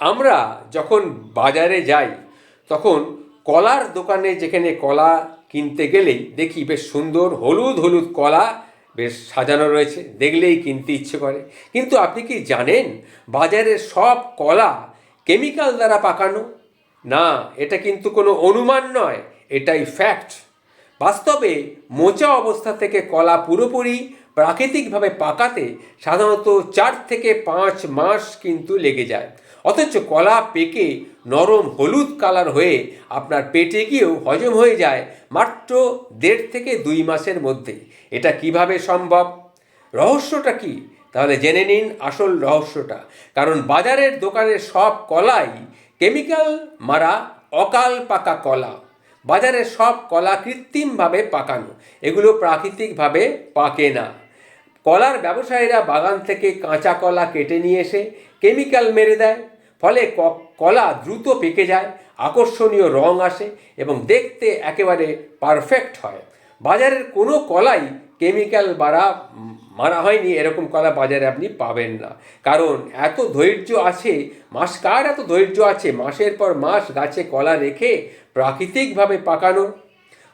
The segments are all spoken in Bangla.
আমরা যখন বাজারে যাই, তখন কলার দোকানে যেখানে কলা কিনতে গেলেই দেখি বেশ সুন্দর হলুদ হলুদ কলা বেশ সাজানো রয়েছে, দেখলেই কিনতে ইচ্ছে করে। কিন্তু আপনি কি জানেন বাজারের সব কলা কেমিক্যাল দ্বারা পাকানো? না, এটা কিন্তু কোনো অনুমান নয়, এটাই ফ্যাক্ট। বাস্তবে মোচা অবস্থা থেকে কলা পুরোপুরি প্রাকৃতিকভাবে পাকাতে সাধারণত চার থেকে পাঁচ মাস কিন্তু লেগে যায়। অথচ কলা পেকে নরম হলুদ কালার হয়ে আপনার পেটে গিয়েও হজম হয়ে যায় মাত্র দেড় থেকে দুই মাসের মধ্যে। এটা কীভাবে সম্ভব? রহস্যটা কি? তাহলে জেনে নিন আসল রহস্যটা। কারণ বাজারের দোকানের সব কলাই কেমিক্যাল মারা অকাল পাকা কলা। বাজারে সব কলা কৃত্রিমভাবে পাকানো। এগুলো প্রাকৃতিকভাবে পাকে না। কলার ব্যবসায়ীরা বাগান থেকে কাঁচা কলা কেটে নিয়ে এসে কেমিক্যাল মেরে দেয়। ফলে কলা দ্রুত পেকে যায়, আকর্ষণীয় রং আসে এবং দেখতে একেবারে পারফেক্ট হয়। বাজারের কোনো কলাই কেমিক্যাল বাড়া মারা হয়নি, এরকম কলা বাজারে আপনি পাবেন না। কারণ এত ধৈর্য আছে, মাস কার এত ধৈর্য আছে? মাসের পর মাস গাছে কলা রেখে প্রাকৃতিকভাবে পাকানো।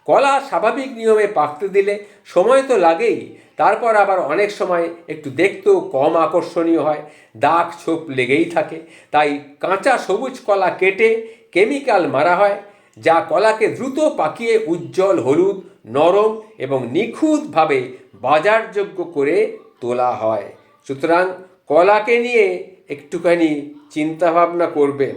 কলা স্বাভাবিক নিয়মে পাকতে দিলে সময় তো লাগেই। তারপর আবার অনেক সময় একটু দেখতেও কম আকর্ষণীয় হয়। দাগ ছোপ লেগেই থাকে। তাই কাঁচা সবুজ কলা কেটে কেমিক্যাল মারা হয়, যা কলাকে দ্রুত পাকিয়ে উজ্জ্বল, হলুদ, নরম এবং নিখুঁতভাবে বাজারযোগ্য করে তোলা হয়। সুতরাং কলাকে নিয়ে একটুখানি চিন্তাভাবনা করবেন।